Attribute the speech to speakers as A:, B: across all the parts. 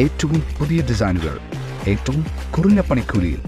A: ഏറ്റവും പുതിയ ഡിസൈനുകൾ ഏറ്റവും കുറഞ്ഞ പണിക്കൂലിയിൽ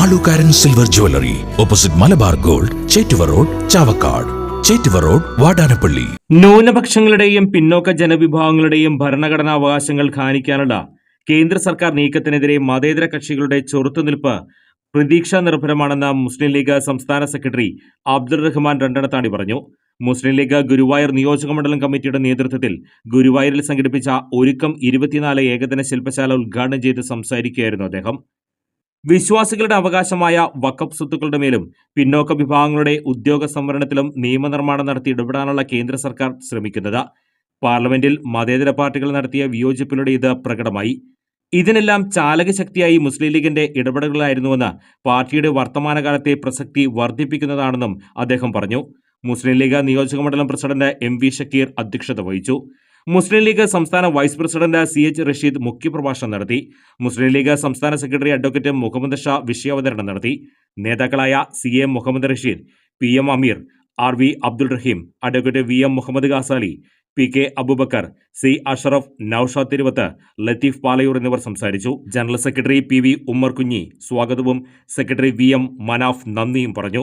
B: ആലുകാരൻ silver jewellery opposite Malabar gold Chettuva road Chavakkad Chettuva road Vadanappally
C: ന്യൂനപക്ഷങ്ങളുടെയും പിന്നോക്ക ജനവിഭാഗങ്ങളുടെയും അവകാശങ്ങൾ ഖാനിക്കാനുള്ള കേന്ദ്ര സർക്കാർ നീക്കത്തിനെതിരെ മതേതര കക്ഷികളുടെ ചെറുത്തുനിൽപ്പ് പ്രതീക്ഷാ നിർഭരമാണെന്ന് മുസ്ലിം ലീഗ് സംസ്ഥാന സെക്രട്ടറി അബ്ദുൾ റഹ്മാൻ രണ്ടണത്താണി പറഞ്ഞു മുസ്ലിം ലീഗ് ഗുരുവായൂർ നിയോജക മണ്ഡലം കമ്മിറ്റിയുടെ നേതൃത്വത്തിൽ ഗുരുവായൂരിൽ സംഘടിപ്പിച്ച ഒരുക്കം ഇരുപത്തിനാല് ഏകദിന ശില്പശാല ഉദ്ഘാടനം ചെയ്ത് സംസാരിക്കുകയായിരുന്നു അദ്ദേഹം വിശ്വാസികളുടെ അവകാശമായ വക്കപ്പ് സ്വത്തുക്കളുടെ മേലും പിന്നോക്ക വിഭാഗങ്ങളുടെ ഉദ്യോഗ സംവരണത്തിലും നിയമനിർമ്മാണം നടത്തി ഇടപെടാനുള്ള കേന്ദ്ര സർക്കാർ ശ്രമിക്കുന്നത് പാർലമെന്റിൽ മതേതര പാർട്ടികൾ നടത്തിയ വിയോജിപ്പിലൂടെ ഇത് പ്രകടമായി ഇതിനെല്ലാം ചാലകശക്തിയായി മുസ്ലിം ലീഗിന്റെ ഇടപെടലുകളായിരുന്നുവെന്ന് പാർട്ടിയുടെ വർത്തമാനകാലത്തെ പ്രസക്തി വർദ്ധിപ്പിക്കുന്നതാണെന്നും അദ്ദേഹം പറഞ്ഞു മുസ്ലിം ലീഗ് നിയോജക മണ്ഡലം പ്രസിഡന്റ് എം വി ഷക്കീർ അധ്യക്ഷത വഹിച്ചു മുസ്ലിം ലീഗ് സംസ്ഥാന vice president C H Rasheed മുഖ്യപ്രഭാഷണം നടത്തി മുസ്ലിം ലീഗ് സംസ്ഥാന സെക്രട്ടറി അഡ്വക്കേറ്റ് മുഹമ്മദ് ഷാ വിഷയാവതരണം നടത്തി നേതാക്കളായ C M Muhammad Rasheed P M Ameer R V Abdul Rahim advocate V M Muhammad Khasali P K Abubakar C Ashraf Nausha Thiruvath Latheef Palayoor എന്നിവർ സംസാരിച്ചു general secretary P V Ummer Kunhi സ്വാഗതവും സെക്രട്ടറി വി എം മനാഫ് നന്ദിയും പറഞ്ഞു